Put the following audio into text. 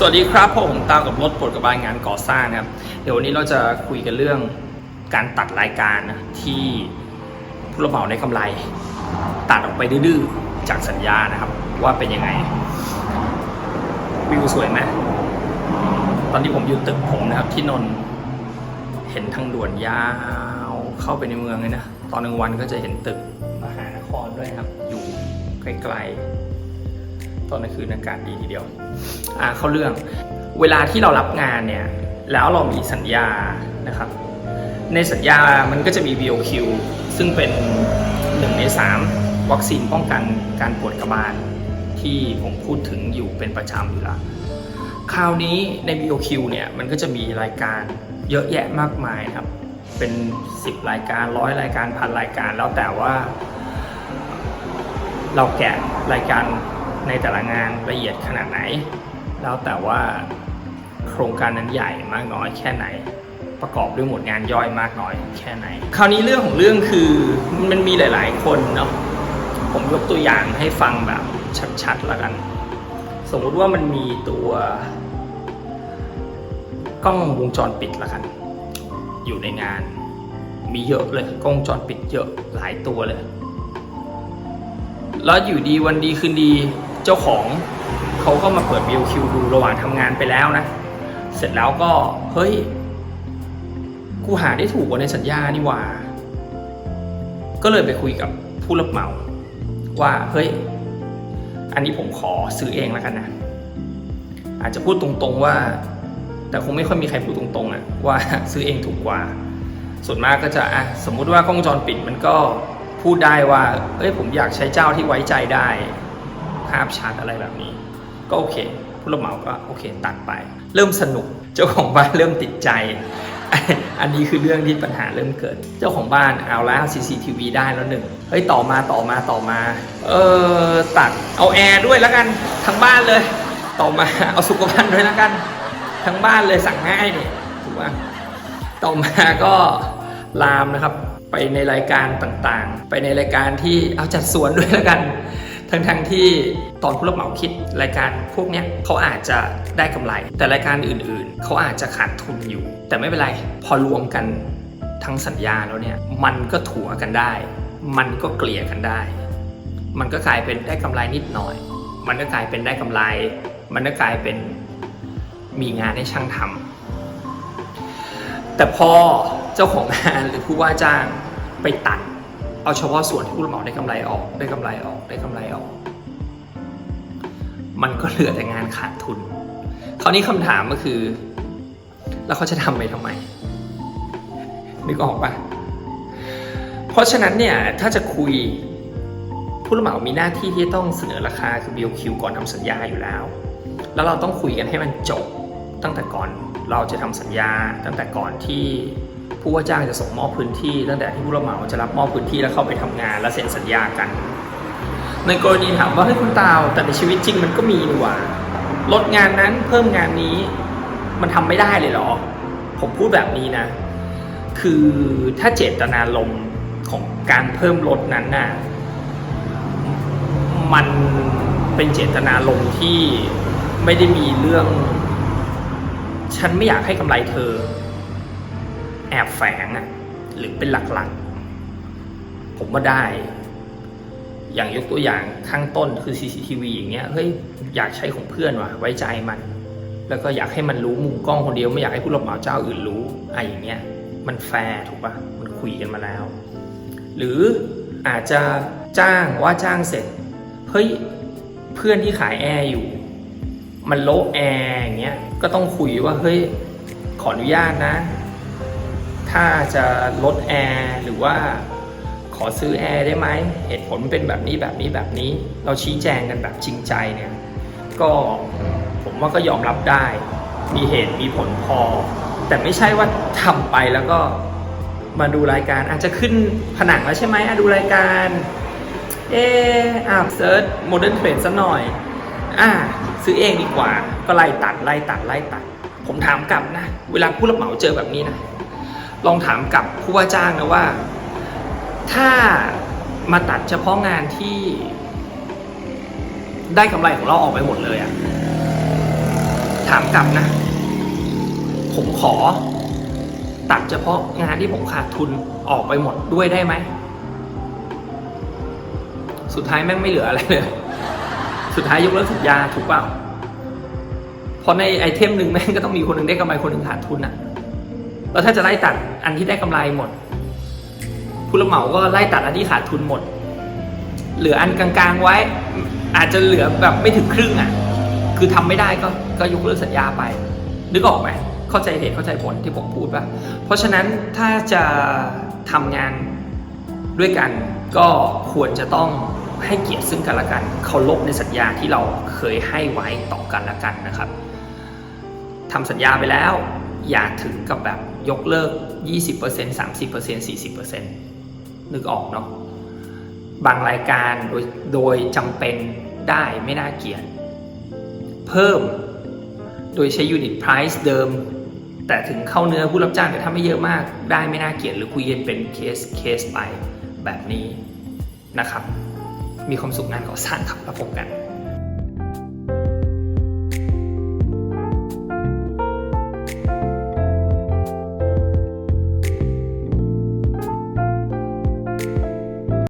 สวัสดีครับผมตามกับรถปลดกระบายงานก่อสร้างนะครับ เดี๋ยววันนี้เราจะคุยกันเรื่องการตัดรายการนะที่ผู้รับเหมาได้กำไร ตัดออกไปดื้อๆจากสัญญานะครับ ว่าเป็นยังไงวิวสวยไหมตอนที่ผมอยู่ตึกผมนะครับที่นนเห็นทางด่วนยาวเข้าไปในเมืองเลยนะ ตอนกลางวันก็จะเห็นตึกมหานครด้วยครับ อยู่ไกลๆ ตอนกลางคืนอากาศดีทีเดียว อ่าเข้าเรื่อง เวลาที่เรารับงานเนี่ย แล้วเรามีสัญญานะครับ ในสัญญามันก็จะมี VOQ ซึ่งเป็นหนึ่งในสามวัคซีนป้องกันการปวดกระบาลที่ผมพูดถึงอยู่เป็นประจำอยู่แล้วคราวนี้ใน VOQ เนี่ยมันก็จะมีรายการเยอะแยะมากมายครับ เป็น 10 รายการร้อยรายการพันรายการแล้วแต่ว่า เราแกะรายการ ในแต่ละงานละเอียดขนาดไหน แล้วแต่ว่าโครงการนั้นใหญ่มากน้อยแค่ไหน ประกอบด้วยหมวดงานย่อยมากน้อยแค่ไหน คราวนี้เรื่องของเรื่องคือมันมีหลาย ๆ คนเนาะผมยกตัวอย่างให้ฟังแบบชัดๆแล้วกัน สมมุติว่ามันมีตัวกล้องวงจรปิดละกัน อยู่ในงาน มีเยอะเลยกล้องวงจรปิดเยอะหลายตัวเลย แล้วอยู่ดีวันดีคืนดี เจ้าของเขาก็มาเปิด BOQ ดูระหว่างทำงานไปแล้วนะ เสร็จแล้วก็เฮ้ย กูหาได้ถูกกว่าในสัญญานี่หว่า ก็เลยไปคุยกับผู้รับเหมา ว่าเฮ้ย อันนี้ผมขอซื้อเองแล้วกันนะ อาจจะพูดตรงๆว่า แต่คงไม่ค่อยมีใครพูดตรงๆอะว่าซื้อเองถูกกว่า ส่วนมากก็จะอะสมมุติว่ากล้องวงจรปิดมันก็พูดได้ว่า เอ้ยผมอยากใช้เจ้าที่ไว้ใจได้ ภาพชัดอะไรแบบนี้ ก็โอเค ผู้รับเหมาก็โอเคตัดไป เริ่มสนุก เจ้าของบ้านเริ่มติดใจ อันนี้คือเรื่องที่ปัญหาเริ่มเกิด เจ้าของบ้านเอาแล้ว CCTV ได้แล้วหนึ่งเฮ้ยต่อมาต่อมาต่อมาเออตัดเอาแอร์ด้วยแล้วกันทั้งบ้านเลย ต่อมาเอาสุขภัณฑ์ด้วยแล้วกัน ทั้งบ้านเลยสั่งง่ายเนี่ยถูกป่ะต่อมาก็ลามนะครับไปในรายการต่างๆ ไปในรายการที่เอาจัดสวนด้วยแล้วกัน ทั้งๆที่ตอนผู้รับเหมาคิดรายการพวกเนี้ยเขาอาจจะได้กำไร แต่รายการอื่นๆ เขาอาจจะขาดทุนอยู่ แต่ไม่เป็นไร พอรวมกันทั้งสัญญาแล้วเนี่ย มันก็ถัวกันได้ มันก็เกลี่ยกันได้ มันก็กลายเป็นได้กำไรนิดหน่อย มันก็กลายเป็นได้กำไร มันก็กลายเป็นมีงานให้ช่างทำแต่พอเจ้าของงานหรือผู้ว่าจ้างไปตัด เอาเฉพาะส่วนที่ผู้รับเหมาได้กำไรออกได้กำไรออกได้กำไรออก มันก็เหลือแต่งานขาดทุน คราวนี้คำถามก็คือ แล้วเขาจะทำไปทำไมนึกออกปะเพราะฉะนั้นเนี่ยถ้าจะคุยผู้รับเหมามีหน้าที่ที่ต้องเสนอราคาคือ BOQ ก่อนทำสัญญาอยู่แล้ว แล้วเราต้องคุยกันให้มันจบตั้งแต่ก่อนเราจะทำสัญญาตั้งแต่ก่อนที่ ผู้ว่าจ้างจะส่งมอบพื้นที่ ตั้งแต่ที่ผู้รับเหมาจะรับมอบพื้นที่แล้วเข้าไปทำงาน แล้วเซ็นสัญญากัน ในกรณีถามว่าเฮ้ยคุณตาวแต่ในชีวิตจริงมันก็มีนี่หว่าลดงานนั้นเพิ่มงานนี้มันทำไม่ได้เลยเหรอ ผมพูดแบบนี้นะ คือถ้าเจตนาลมของการเพิ่มลดนั้นน่ะมันเป็นเจตนาลมที่ไม่ได้มีเรื่อง ฉันไม่อยากให้กำไรเธอ แอบแฝงอะหรือเป็นหลักๆ ผมว่าได้ อย่างยกตัวอย่างข้างต้นคือ CCTV อย่างเงี้ยเฮ้ยอยากใช้ของเพื่อนว่ะ ไว้ใจมัน แล้วก็อยากให้มันรู้มุมกล้องคนเดียวไม่อยากให้ผู้รับเหมาเจ้าอื่นรู้อะไรอย่างเงี้ยมันแฟร์ถูกปะมันคุยกันมาแล้ว หรืออาจจะจ้างว่าจ้างเสร็จเฮ้ยเพื่อนที่ขายแอร์อยู่ มันโลแอร์อย่างเงี้ยก็ต้องคุยว่าเฮ้ยขออนุญาตนะ ถ้าจะลดแอร์หรือว่าขอซื้อแอร์ได้ไหมเหตุผลเป็นแบบนี้แบบนี้แบบนี้ เราชี้แจงกันแบบจริงใจเนี่ยก็ผมว่าก็ยอมรับได้ มีเหตุมีผลพอ แต่ไม่ใช่ว่าทำไปแล้วก็มาดูรายการอาจจะขึ้นผนังแล้วใช่ไหมอะดูรายการ เอออ่าเซิร์ชโมเดิร์นเทรดสัหน่อยอ่าซื้อเองดีกว่า ก็ไล่ตัดไล่ตัดไล่ตัด ผมถามกลับนะ เวลาผู้รับเหมาเจอแบบนี้นะ ลองถามกับผู้ว่าจ้างนะว่า ถ้ามาตัดเฉพาะงานที่ได้กำไรของเราออกไปหมดเลยอะถามกลับนะ ผมขอ ตัดเฉพาะงานที่ผมขาดทุนออกไปหมดด้วยได้ไหม สุดท้ายแม่งไม่เหลืออะไรเลย สุดท้ายยกเลิกสัญญาถูกเปล่าเพราะในไอเทมหนึ่งแม่งก็ต้องมีคนหนึ่งได้กำไรคนหนึ่งขาดทุนอะ แล้วถ้าจะไล่ตัดอันที่ได้กำไรหมด ผู้รับเหมาก็ไล่ตัดอันที่ขาดทุนหมด เหลืออันกลางๆไว้ อาจจะเหลือแบบไม่ถึงครึ่งอะคือทำไม่ได้ก็ก็ยกเลิกสัญญาไป นึกออกไหมเข้าใจเหตุเข้าใจผลที่ผมพูดป่ะ เพราะฉะนั้นถ้าจะทำงานด้วยกันก็ควรจะต้องให้เกียรติซึ่งกันและกันเคารพในสัญญาที่เราเคยให้ไว้ต่อกันและกันนะครับทำสัญญาไปแล้ว อย่าถึงกับแบบยกเลิก 20% 30% 40%นึกออกเนาะบางรายการโดยโดยจำเป็นได้ไม่น่าเกลียดเพิ่มโดยใช้ unit price เดิม แต่ถึงเข้าเนื้อผู้รับจ้างแต่ถ้าไม่เยอะมาก ได้ไม่น่าเกลียดหรือคุยกันเป็นเคสเคสไปแบบนี้นะครับ มีความสุขงานก่อสร้างครับแล้วพบกัน